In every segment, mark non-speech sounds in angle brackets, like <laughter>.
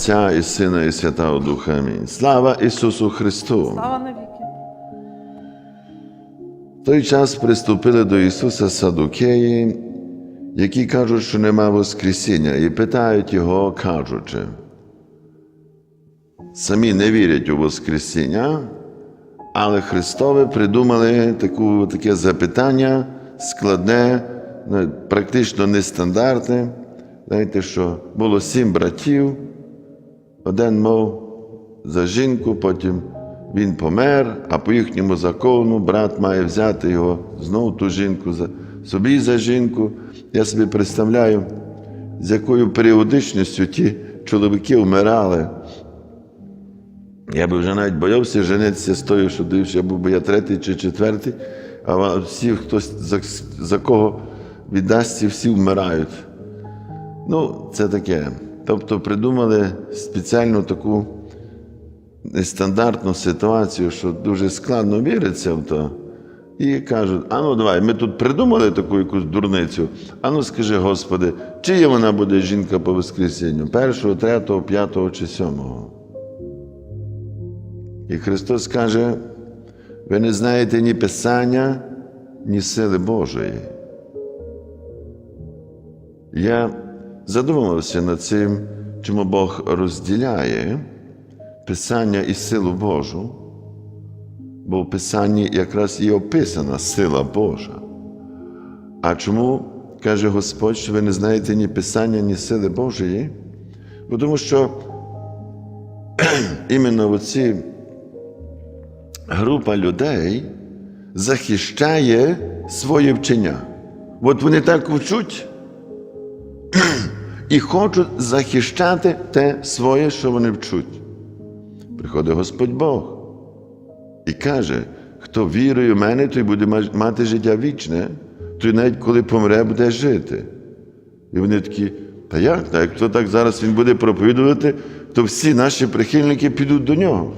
Отця і Сина, і Святого Духа. Амінь. Слава Ісусу Христу! Слава навіки. В той час приступили до Ісуса Садукеї, які кажуть, що нема Воскресіння, і питають Його, кажучи. Самі не вірять у Воскресіння, але Христове придумали таку, таке запитання складне, практично нестандартне. Знаєте, що було сім братів, один мов за жінку, потім він помер, а по їхньому закону брат має взяти його знову ту жінку собі за жінку. Я собі представляю, з якою періодичністю ті чоловіки вмирали. Я би вже навіть боявся женитися з тою, що дивився, був би я третій чи четвертий, а всі, хтось за, за кого віддасться, всі вмирають. Ну, це таке. Тобто придумали спеціальну таку нестандартну ситуацію, що дуже складно віриться в то. І кажуть: а ну давай, ми тут придумали таку якусь дурницю. А ну скажи, Господи, чия вона буде жінка по Воскресінню? Першого, третього, п'ятого чи сьомого? І Христос каже: ви не знаєте ні Писання, ні сили Божої. Я задумався над цим, чому Бог розділяє Писання і силу Божу, бо в Писанні якраз і описана сила Божа. А чому каже Господь, що ви не знаєте ні Писання, ні сили Божої? Бо тому що <clears throat> іменно оці група людей захищає своє вчення. От вони так вчуть <clears throat> і хочуть захищати те своє, що вони вчуть. Приходить Господь Бог і каже: хто вірує в мене, той буде мати життя вічне, той навіть коли помре, буде жити. І вони такі, та як? Та якщо так зараз він буде проповідувати, то всі наші прихильники підуть до нього.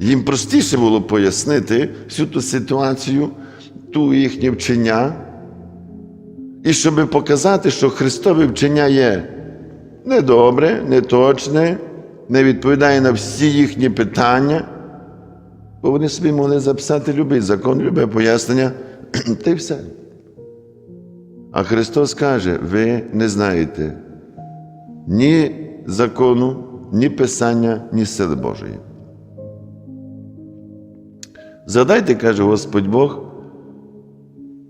Їм простіше було пояснити всю ту ситуацію, ту їхнє вчення, і щоб показати, що Христове вчення є недобре, неточне, не відповідає на всі їхні питання, бо вони собі могли записати любий закон, любе пояснення, <clears throat> та й все. А Христос каже: ви не знаєте ні закону, ні Писання, ні сили Божої. Задайте, каже Господь Бог,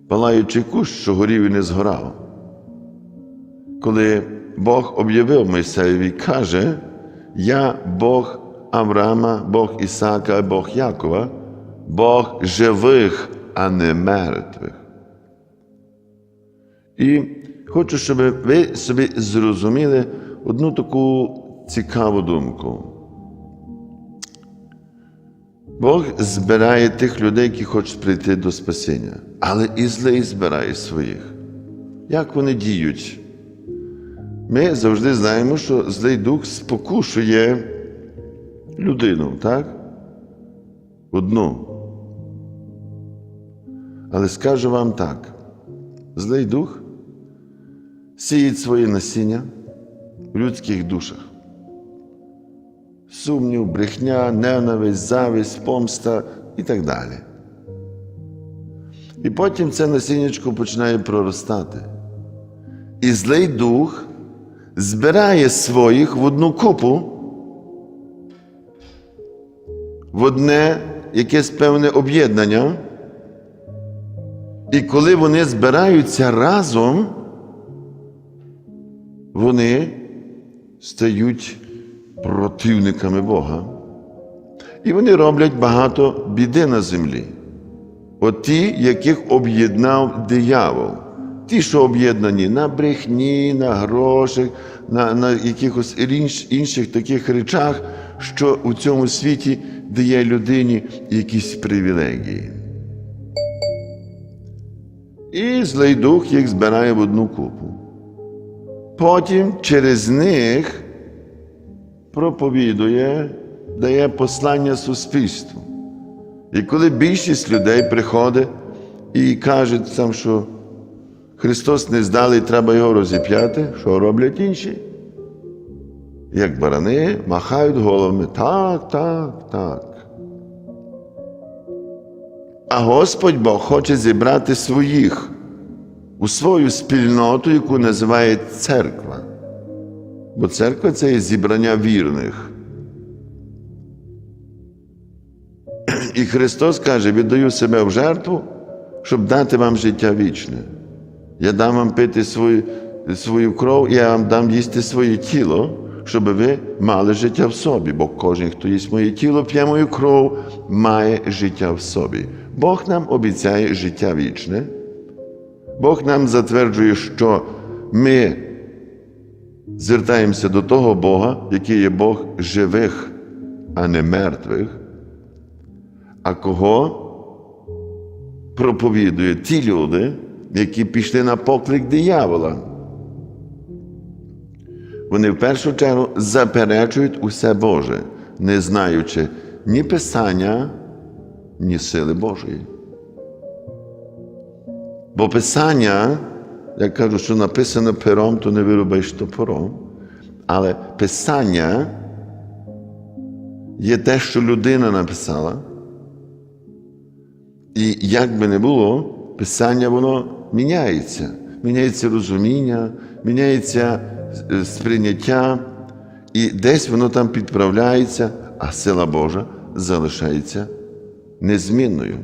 палаючий кущ, що горів і не згорав. Коли Бог об'явив Мойсеєві, каже, я Бог Авраама, Бог Ісаака, Бог Якова, Бог живих, а не мертвих. І хочу, щоб ви собі зрозуміли одну таку цікаву думку. Бог збирає тих людей, які хочуть прийти до спасіння, але і злий збирає своїх. Як вони діють? Ми завжди знаємо, що злий дух спокушує людину, так? Одну. Але скажу вам так: злий дух сіють своє насіння в людських душах. Сумнів, брехня, ненависть, зависть, помста і так далі. І потім це насіннячко починає проростати. І злий дух збирає своїх в одну купу, в одне якесь певне об'єднання. І коли вони збираються разом, вони стають противниками Бога. І вони роблять багато біди на землі. От ті, яких об'єднав диявол. Ті, що об'єднані на брехні, на грошах, на, на якихось інш, інших таких речах, що у цьому світі дає людині якісь привілегії. І злий дух їх збирає в одну купу. Потім через них проповідує, дає послання суспільству. І коли більшість людей приходить і каже сам, що Христос не здалий, треба його розіп'яти, що роблять інші? як барани, махають головами. Так, так, так. А Господь Бог хоче зібрати своїх у свою спільноту, яку називає церква. Бо церква це є зібрання вірних. І Христос каже: віддаю себе в жертву, щоб дати вам життя вічне. Я дам вам пити свою, свою кров, я вам дам їсти своє тіло, щоб ви мали життя в собі. Бо кожен, хто їсть моє тіло, п'є мою кров, має життя в собі. Бог нам обіцяє життя вічне. Бог нам затверджує, що ми звертаємося до того Бога, який є Бог живих, а не мертвих. А кого проповідують ті люди, які пішли на поклик диявола? Вони в першу чергу заперечують усе Боже, не знаючи ні Писання, ні сили Божої. Бо Писання, я кажу, що написано пером, то не вирубаєш топором. Але Писання є те, що людина написала. І як би не було, Писання воно міняється. Міняється розуміння, міняється е, сприйняття, і десь воно там підправляється, а сила Божа залишається незмінною.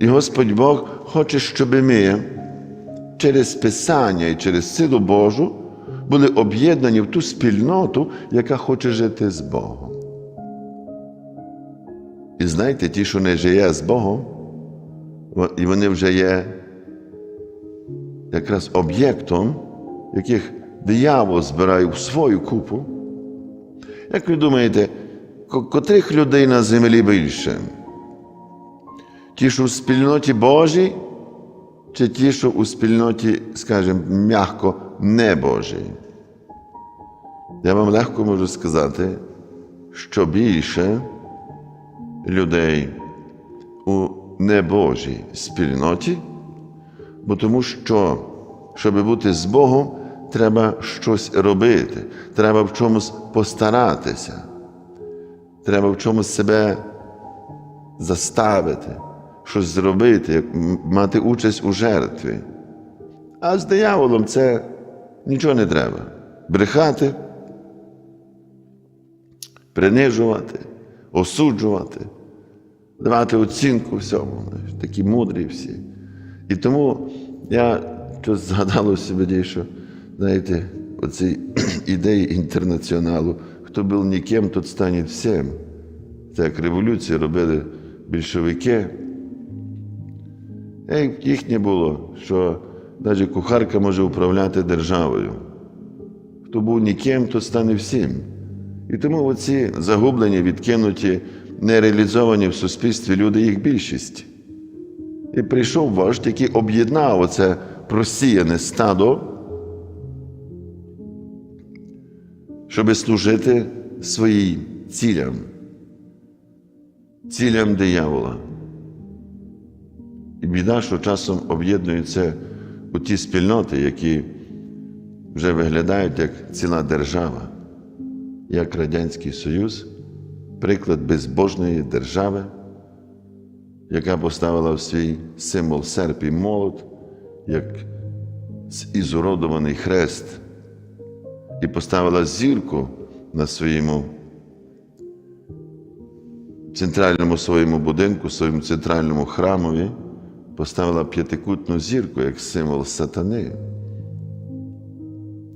І Господь Бог хоче, щоб ми через Писання і через силу Божу були об'єднані в ту спільноту, яка хоче жити з Богом. І знаєте, ті, що не живе з Богом, і вони вже є якраз об'єктом, яких диявол збирає в свою купу. Як ви думаєте, котрих людей на землі більше? Ті, що у спільноті Божій, чи ті, що у спільноті, скажімо, м'яко не Божій? Я вам легко можу сказати, що більше людей у небожій спільноті, бо тому що, щоб бути з Богом, треба щось робити, треба в чомусь постаратися, треба в чомусь себе заставити, щось зробити, мати участь у жертві. А з дияволом це нічого не треба. Брехати, принижувати, осуджувати, давати оцінку всьому. Такі мудрі всі. І тому я щось згадало собі, що, знаєте, оці <clears throat> ідеї інтернаціоналу, хто був ніким, тот стане всім. Це як революцію робили більшовики. Е, Їхнє було, що навіть кухарка може управляти державою. Хто був ніким, то стане всім. І тому оці загублені, відкинуті, нереалізовані в суспільстві люди, їх більшість. І прийшов вождь, який об'єднав оце просіяне стадо, щоб служити своїм цілям, цілям диявола. Біда, що часом об'єднуються у ті спільноти, які вже виглядають як ціла держава, як Радянський Союз, приклад безбожної держави, яка поставила в свій символ серп і молот, як ізуродований хрест, і поставила зірку на своєму центральному своєму будинку, своєму центральному храмові, поставила п'ятикутну зірку як символ сатани.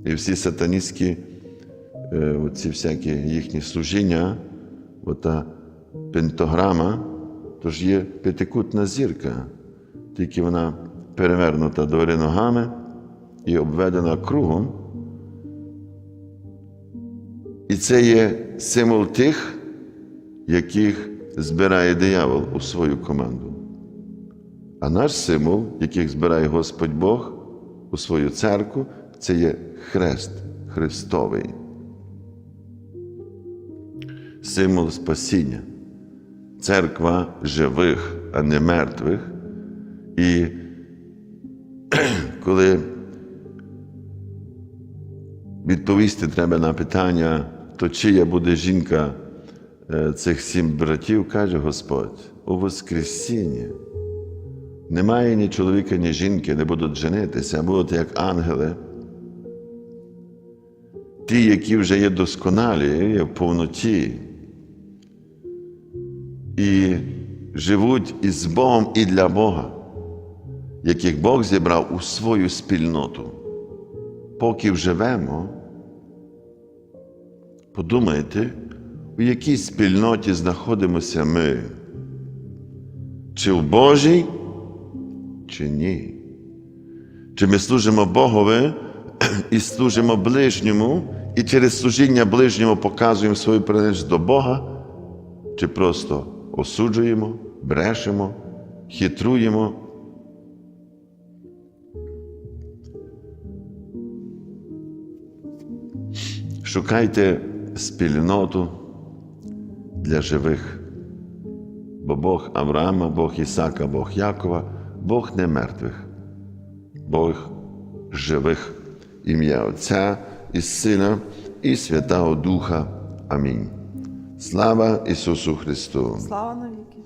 І всі сатаністські е, ці всякі їхні служіння, ота пентограма, то ж є п'ятикутна зірка, тільки вона перевернута догори ногами і обведена кругом. І це є символ тих, яких збирає диявол у свою команду. А наш символ, яких збирає Господь Бог у свою церкву, це є хрест Христовий. Символ спасіння. Церква живих, а не мертвих. І <clears throat> коли відповісти треба на питання, то чия буде жінка е, цих сім братів, каже Господь, у Воскресінні. Немає ні чоловіка, ні жінки, не будуть женитися, а будуть як ангели. Ті, які вже є досконалі, є в повноті, і живуть із Богом і для Бога, яких Бог зібрав у свою спільноту. Поки вживемо, подумайте, у якій спільноті знаходимося ми, чи в Божій, чи ні. Чи ми служимо Богові і служимо ближньому, і через служіння ближньому показуємо свою приналежність до Бога, чи просто осуджуємо, брешемо, хитруємо. Шукайте спільноту для живих. Бо Бог Авраама, Бог Ісака, Бог Якова, Бог не мертвих, Бог живих. Ім'я Отця і Сина, і Святого Духа. Амінь. Слава Ісусу Христу! Слава навіки.